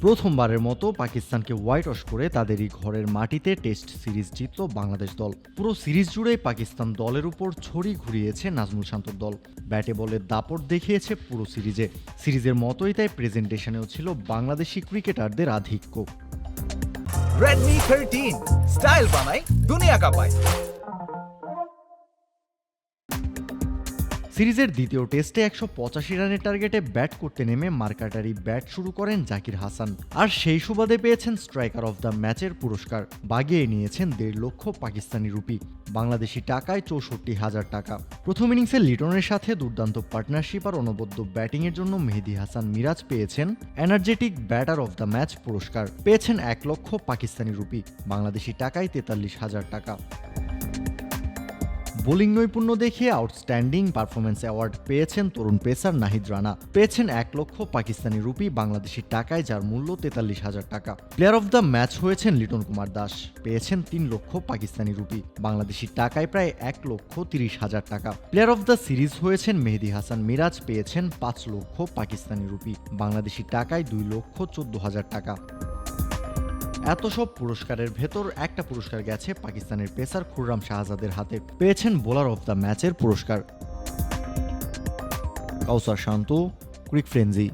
প্রথমবারের মতো পাকিস্তানকে হোয়াইট ওয়াশ করে তাদেরই ঘরের মাটিতে টেস্ট সিরিজ জিতল বাংলাদেশ দল। পুরো সিরিজ জুড়েই পাকিস্তান দলের উপর ছড়ি ঘুরিয়েছে নাজমুল শান্তর দল। ব্যাটে বলে দাপট দেখিয়েছে পুরো সিরিজে। সিরিজের মতোই তাই প্রেজেন্টেশনেও ছিল বাংলাদেশি ক্রিকেটারদের আধিক্য। Redmi 13 স্টাইল বানাই দুনিয়া কাঁপায়। সিরিজের দ্বিতীয় টেস্টে একশো পঁচাশি রানের টার্গেটে ব্যাট করতে নেমে মার্কাটারি ব্যাট শুরু করেন জাকির হাসান। আর সেই সুবাদে পেয়েছেন স্ট্রাইকার অফ দ্য ম্যাচের পুরস্কার, বাগিয়ে নিয়েছেন দেড় লক্ষ পাকিস্তানি রুপি। বাংলাদেশি টাকায় চৌষট্টি হাজার টাকা। প্রথম ইনিংসে লিটনের সাথে দুর্দান্ত পার্টনারশিপ আর অনবদ্য ব্যাটিংয়ের জন্য মেহেদি হাসান মিরাজ পেয়েছেন energetic batter of the match পুরস্কার। পেয়েছেন এক লক্ষ পাকিস্তানি রুপি। বাংলাদেশি টাকায় তেতাল্লিশ হাজার টাকা। বোলিং নৈপুণ্য দেখিয়ে আউটস্ট্যান্ডিং পারফরমেন্স অ্যাওয়ার্ড পেয়েছেন তরুণ পেসার নাহিদ রানা। পেয়েছেন এক লক্ষ পাকিস্তানি রুপি বাংলাদেশি টাকায়, যার মূল্য তেতাল্লিশ হাজার টাকা। প্লেয়ার অফ দ্য ম্যাচ হয়েছেন লিটন কুমার দাস। পেয়েছেন তিন লক্ষ পাকিস্তানি রুপি, বাংলাদেশি টাকায় প্রায় এক লক্ষ তিরিশ হাজার টাকা। প্লেয়ার অফ দ্য সিরিজ হয়েছেন মেহেদি হাসান মিরাজ। পেয়েছেন পাঁচ লক্ষ পাকিস্তানি রুপি, বাংলাদেশি টাকায় দুই লক্ষ চোদ্দ হাজার টাকা। এত সব পুরস্কারের ভেতর একটা পুরস্কার গেছে পাকিস্তানের পেসার খুররাম শাহজাদের হাতে। পেয়েছেন বোলার অফ দ্য ম্যাচের পুরস্কার। কাউসার শান্ত, ক্রিক ফ্রেঞ্জি